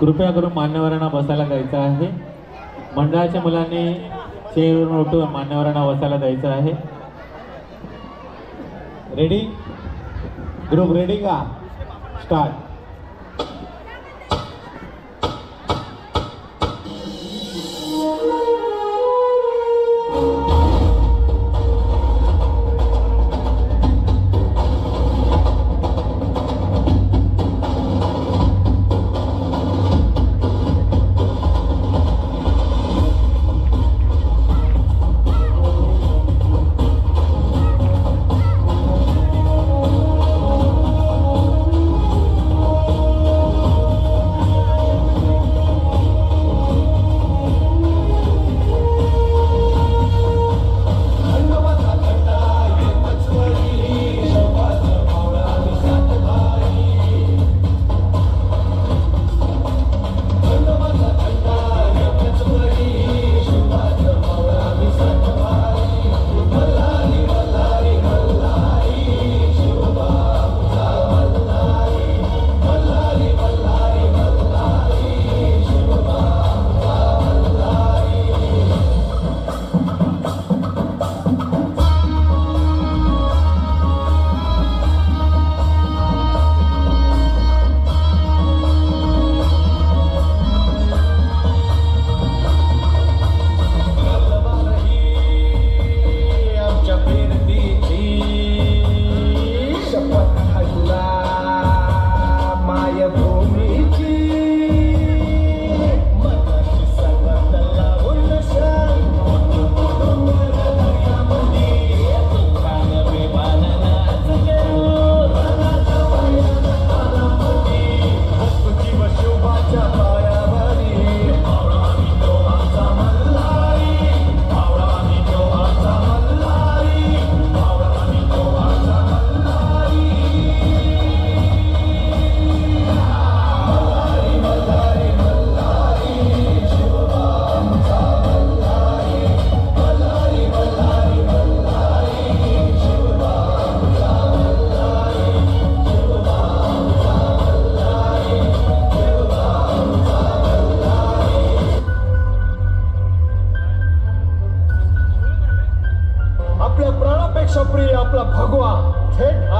कृपया करून मान्यवरांना बसायला द्यायचं आहे. मंडळाच्या मुलांनी चेअरवरून उठून मान्यवरांना बसायला द्यायचं आहे. रेडी ग्रुप रेडी का? स्टार्ट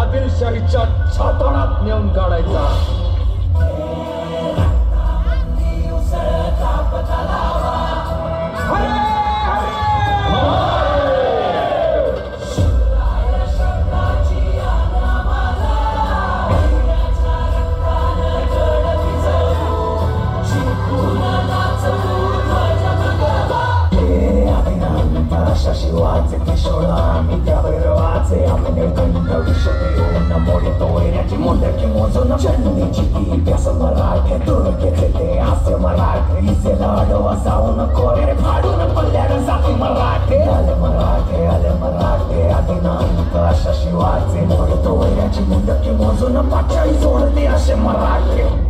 आदिलशाहीच्या छाताडात नेऊन काढायचा. हरे, शिवाचे किशोरा आम्ही त्यावर आम्ही निर्गंड विषय येऊन मोडितो वैऱ्याची मोंडकी मोजून चंदीची ती प्यास मराठे दुर्गेचे ते हास्य मराठे इसे लाडवा जाऊन कोरे फाडून पल्ल्याड जाती मराठे आले मराठे आले मराठे आधी नांक अशा शिवाचे मोडितो वैऱ्याची मुंडकी मोजून पाचाळी सोडते असे मराठे